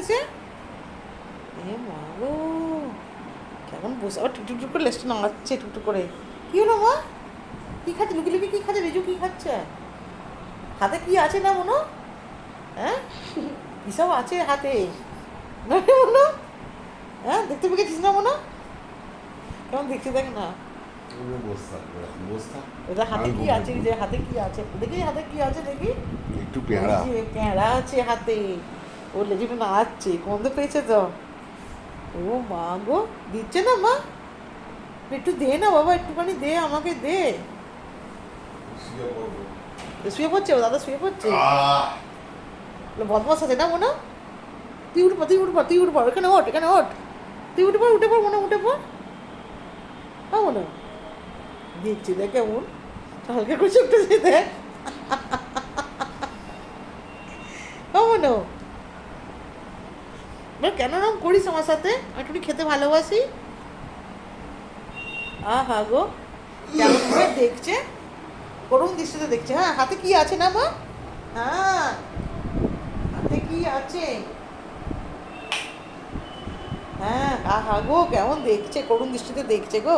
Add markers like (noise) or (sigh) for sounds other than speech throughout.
এসে এ মা গো কেমন বসে আবার টুকটুক টুক করে লেসটা নামাচ্ছে টুকটুক করে। কি হলো মা? কি খাচ্ছে? লুকি লুকি কি খাচ্ছে? রেজু কি খাচ্ছে? হাতে কি আছে না মনো? হ্যাঁ? কিসব আছে হাতে? মনো? হ্যাঁ? দেখতে পেয়েছিস না মনো? কেমন দেখতে দেখ না। ওটা হাতে কি। আছে? যে হাতে কি আছে? দেখি হাতে কি আছে দেখি। একটু পেয়ারা। পেয়ারা আছে হাতে। ও লেজুটা নাচছে গন্ধ পেয়েছে তো? ও মা গো, দিচ্ছে না মা? একটু দে না বাবা, একটুখানি দে, আমাকে দে। শুয়ে পড়ছে ও, দাদা শুয়ে পড়ছে? বদমাস আছে না মনে? তুই উঠবো তুই উঠবো তুই উঠবো এখানে ওঠ এখানে ওঠ। তুই উঠে পড় উঠে পড় মনে, উঠে পড়। হ্যাঁ মনে? দেখছি দেখ কেমন? হালকা করে চোখটা দেখ হ্যাঁ মনে? বল কেন রকম করিস আমার সাথে? একটু খেতে ভালোবাসি। আহা গো। দেখছে? করুণ দৃষ্টিতে দেখছে। হ্যাঁ হাতে কি আছে না মা হ্যাঁ হাতে কি আছে? হ্যাঁ আহা গো, কেমন দেখছে? করুণ দৃষ্টিতে দেখছে গো।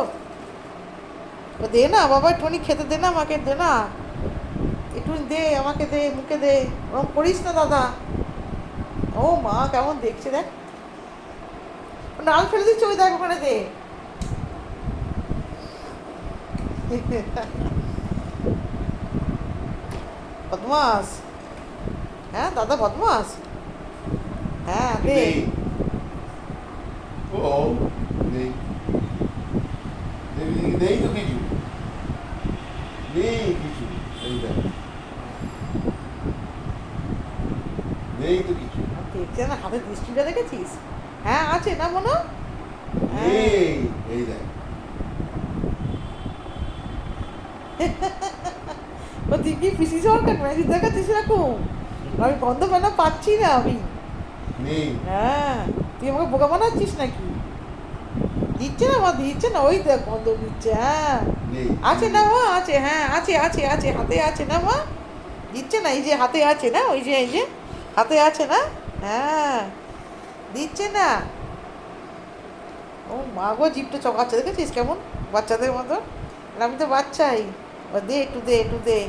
দে না, বাবা, একটুখানি খেতে দে না আমাকে, দে না। একটু দে, আমাকে দে, মুখে দে। ওরকম করিস না, দাদা। ও মা কেমন দেখছে দেখ। নাল ফেলে দিচ্ছে ওই দেখ ওখানে দে। বদমাস। হ্যাঁ দাদা বদমাস। হ্যাঁ দে। ও, নেই। নেই, তো কিছু। দেখ। নেই তো কিছু। দেখছে না হাতের দৃষ্টিটা দেখেছিস? হ্যাঁ আছে না মনে। এই দেখ। তুই কি পিসি সরকার ম্যাজিক দেখাচ্ছিস এরকম? আমি গন্ধ পাচ্ছি না আমি? হ্যাঁ তুই আমাকে বোকা বানাচ্ছিস নাকি? দিচ্ছে না মা দিচ্ছে না। ওই দেখ গন্ধ দিচ্ছে হ্যাঁ। আছে না মা আছে হ্যাঁ আছে আছে আছে হাতে আছে না মা? দিচ্ছে না এই যে হাতে আছে না? ওই যে এই যে হাতে আছে না? হ্যাঁ দিচ্ছে না। ও মা গো জিপটা চকাচ্ছে দেখেছিস কেমন? বাচ্চাদের মতো? আর আমি তো বাচ্চাই। ও দে একটু দে একটু দে।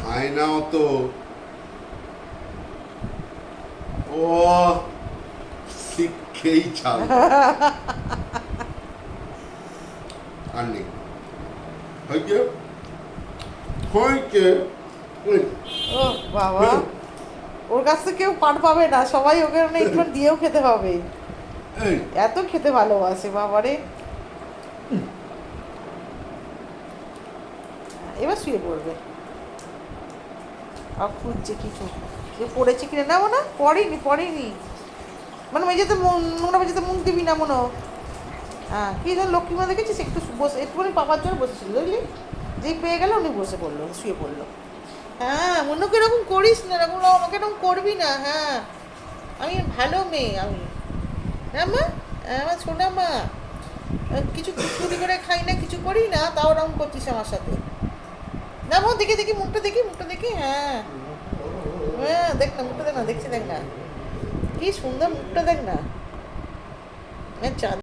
খায় না অত। ও শিক্ষেই ছাল (laughs) আর নেই। হয়েছে হয়েছে ওই, ও বাবা। ওর কাছ থেকে কেউ পান পাবে না সবাই ওকে মানে একটু দিয়েও খেতে হবে এত খেতে ভালোবাসে বাবারে এবার শুয়ে পড়বে। আর খুঁজছে কিছু কেউ পড়েছে কিনা না মনে পড়েনি পড়েনি। মানে মেঝেতে মন- নোংরা মেঝেতে মুখ দিবি না মনে হ্যাঁ কি যেন লক্ষ্মীমা দেখেছিস? একটু বসে একটুখানি পাপার জন্য বসেছিল বুঝলি? যেই পেয়ে গেল উনি বসে পড়ল শুয়ে পড়ল। হ্যাঁ মনে এরকম করিস না, এরকম আমাকে এরকম করবি না হ্যাঁ। আমি ভালো মেয়ে, আমি। হ্যাঁ মা? হ্যাঁ আমার শোনা মা। কিছু চুরি করে খাই না, কিছু করি না, তাও ওরকম করছিস আমার সাথে। না, মা, দেখি দেখি, মুখটা দেখি মুখটা দেখি হ্যাঁ। হ্যাঁ দেখ না, মুখটা দেখ না, দেখছি, দেখ না। কি সুন্দর মুখটা, দেখ না। হ্যাঁ চাঁদ